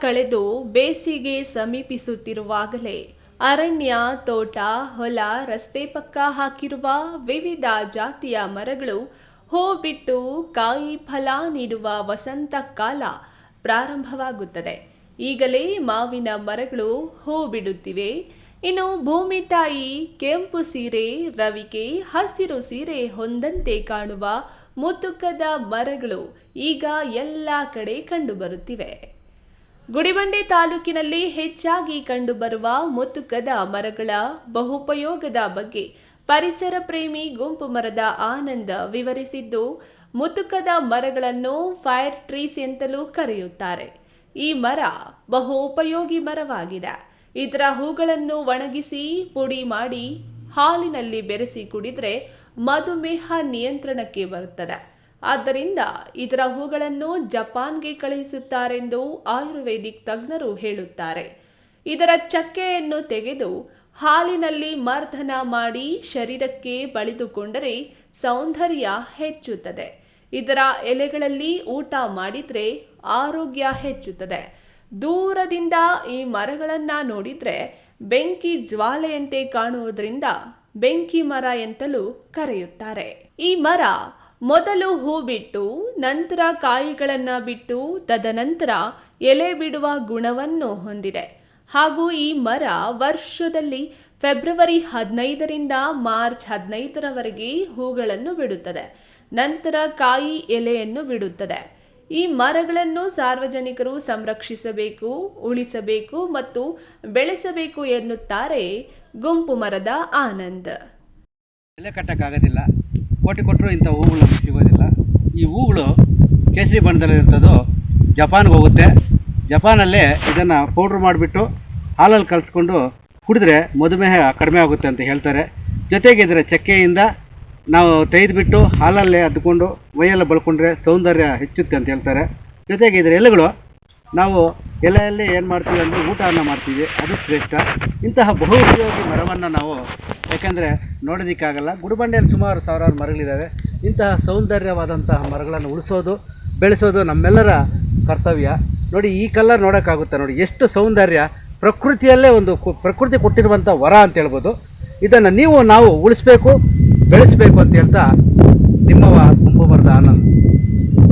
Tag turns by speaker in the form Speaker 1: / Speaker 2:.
Speaker 1: ಕಳೆದು ಬೇಸಿಗೆ ಸಮೀಪಿಸುತ್ತಿರುವಾಗಲೇ ಅರಣ್ಯ, ತೋಟ, ಹೊಲ, ರಸ್ತೆ ಪಕ್ಕ ಹಾಕಿರುವ ವಿವಿಧ ಜಾತಿಯ ಮರಗಳು ಹೂ ಬಿಟ್ಟು ಕಾಯಿ ಫಲ ನೀಡುವ ವಸಂತ ಕಾಲ ಪ್ರಾರಂಭವಾಗುತ್ತದೆ. ಈಗಲೇ ಮಾವಿನ ಮರಗಳು ಹೂ ಬಿಡುತ್ತಿವೆ ಇನ್ನು ಭೂಮಿ ತಾಯಿ ಕೆಂಪು ಸೀರೆ, ರವಿಕೆ, ಹಸಿರು ಸೀರೆ ಹೊಂದಂತೆ ಕಾಣುವ ಮುತುಕದ ಮರಗಳು ಈಗ ಎಲ್ಲ ಕಡೆ ಕಂಡುಬರುತ್ತಿವೆ. ಗುಡಿಬಂಡೆ ತಾಲೂಕಿನಲ್ಲಿ ಹೆಚ್ಚಾಗಿ ಕಂಡುಬರುವ ಮುತುಕದ ಮರಗಳ ಬಹುಪಯೋಗದ ಬಗ್ಗೆ ಪರಿಸರ ಪ್ರೇಮಿ ಗುಂಪು ಮರದ ಆನಂದ ವಿವರಿಸಿದ್ದು, ಮುತುಕದ ಮರಗಳನ್ನು ಫೈರ್ ಟ್ರೀಸ್ ಎಂತಲೂ ಕರೆಯುತ್ತಾರೆ. ಈ ಮರ ಬಹು ಉಪಯೋಗಿ ಮರವಾಗಿದೆ. ಇದರ ಹೂಗಳನ್ನು ಒಣಗಿಸಿ ಪುಡಿ ಮಾಡಿ ಹಾಲಿನಲ್ಲಿ ಬೆರೆಸಿ ಕುಡಿದ್ರೆ ಮಧುಮೇಹ ನಿಯಂತ್ರಣಕ್ಕೆ ಬರುತ್ತದೆ. ಆದ್ದರಿಂದ ಇದರ ಹೂಗಳನ್ನು ಜಪಾನ್ಗೆ ಕಳುಹಿಸುತ್ತಾರೆಂದು ಆಯುರ್ವೇದಿಕ್ ತಜ್ಞರು ಹೇಳುತ್ತಾರೆ. ಇದರ ಚಕ್ಕೆಯನ್ನು ತೆಗೆದು ಹಾಲಿನಲ್ಲಿ ಮರ್ದನ ಮಾಡಿ ಶರೀರಕ್ಕೆ ಬಳಿದುಕೊಂಡರೆ ಸೌಂದರ್ಯ ಹೆಚ್ಚುತ್ತದೆ. ಇದರ ಎಲೆಗಳಲ್ಲಿ ಊಟ ಮಾಡಿದರೆ ಆರೋಗ್ಯ ಹೆಚ್ಚುತ್ತದೆ. ದೂರದಿಂದ ಈ ಮರಗಳನ್ನು ನೋಡಿದರೆ ಬೆಂಕಿ ಜ್ವಾಲೆಯಂತೆ ಕಾಣುವುದರಿಂದ ಬೆಂಕಿ ಮರ ಎಂತಲೂ ಕರೆಯುತ್ತಾರೆ. ಈ ಮರ ಮೊದಲು ಹೂ ಬಿಟ್ಟು ನಂತರ ಕಾಯಿಗಳನ್ನು ಬಿಟ್ಟು, ತದನಂತರ ಎಲೆ ಬಿಡುವ ಗುಣವನ್ನು ಹೊಂದಿದೆ. ಹಾಗೂ ಈ ಮರ ವರ್ಷದಲ್ಲಿ ಫೆಬ್ರವರಿ ಹದಿನೈದರಿಂದ ಮಾರ್ಚ್ ಹದಿನೈದರವರೆಗೆ ಹೂಗಳನ್ನು ಬಿಡುತ್ತದೆ. ನಂತರ ಕಾಯಿ ಎಲೆಯನ್ನು ಬಿಡುತ್ತದೆ. ಈ ಮರಗಳನ್ನು ಸಾರ್ವಜನಿಕರು ಸಂರಕ್ಷಿಸಬೇಕು, ಉಳಿಸಬೇಕು ಮತ್ತು ಬೆಳೆಸಬೇಕು ಎನ್ನುತ್ತಾರೆ ಗುಂಪು ಮರದ ಆನಂದ್.
Speaker 2: ಬೆಲೆ ಕಟ್ಟಕ್ಕಾಗೋದಿಲ್ಲ. ಕೋಟಿ ಕೊಟ್ಟರು ಇಂಥ ಹೂಗಳು ನಮಗೆ ಸಿಗೋದಿಲ್ಲ. ಈ ಹೂಗಳು ಕೇಸರಿ ಬಣ್ಣದಲ್ಲಿರುವಂಥದ್ದು ಜಪಾನ್ಗೆ ಹೋಗುತ್ತೆ. ಜಪಾನಲ್ಲೇ ಇದನ್ನು ಪೌಡ್ರ್ ಮಾಡಿಬಿಟ್ಟು ಹಾಲಲ್ಲಿ ಕಲಿಸ್ಕೊಂಡು ಕುಡಿದ್ರೆ ಮಧುಮೇಹ ಕಡಿಮೆ ಆಗುತ್ತೆ ಅಂತ ಹೇಳ್ತಾರೆ. ಜೊತೆಗೆ ಇದರ ಚಕ್ಕೆಯಿಂದ ನಾವು ತೆಗೆದುಬಿಟ್ಟು ಹಾಲಲ್ಲೇ ಅದ್ಕೊಂಡು ಮೈಯೆಲ್ಲ ಬಳ್ಕೊಂಡ್ರೆ ಸೌಂದರ್ಯ ಹೆಚ್ಚುತ್ತೆ ಅಂತ ಹೇಳ್ತಾರೆ. ಜೊತೆಗೆ ಇದರ ಎಲೆಗಳು ನಾವು ಎಲೆಯಲ್ಲಿ ಏನು ಮಾಡ್ತೀವಿ ಅಂದರೆ ಊಟವನ್ನು ಮಾಡ್ತೀವಿ. ಅದು ಶ್ರೇಷ್ಠ. ಇಂತಹ ಬಹು ಉಪಯೋಗಿ ಮರವನ್ನು ನಾವು ಯಾಕೆಂದರೆ ನೋಡೋದಕ್ಕಾಗಲ್ಲ. ಗುಡಿಬಂಡೆಯಲ್ಲಿ ಸುಮಾರು ಸಾವಿರಾರು ಮರಗಳಿದ್ದಾವೆ ಇಂತಹ ಸೌಂದರ್ಯವಾದಂತಹ ಮರಗಳನ್ನು ಉಳಿಸೋದು, ಬೆಳೆಸೋದು ನಮ್ಮೆಲ್ಲರ ಕರ್ತವ್ಯ. ನೋಡಿ, ಈ ಕಲ್ಲರ್ ನೋಡೋಕ್ಕಾಗುತ್ತೆ ನೋಡಿ. ಎಷ್ಟು ಸೌಂದರ್ಯ. ಪ್ರಕೃತಿಯಲ್ಲೇ ಒಂದು ಪ್ರಕೃತಿ ಕೊಟ್ಟಿರುವಂಥ ವರ ಅಂತ ಹೇಳ್ಬೋದು. ಇದನ್ನು ನೀವು ನಾವು ಉಳಿಸ್ಬೇಕು, ಬೆಳೆಸಬೇಕು ಅಂತ ಹೇಳ್ತಾ ನಿಮ್ಮವ ಕುಂಭವರದ ಆನಂದ್.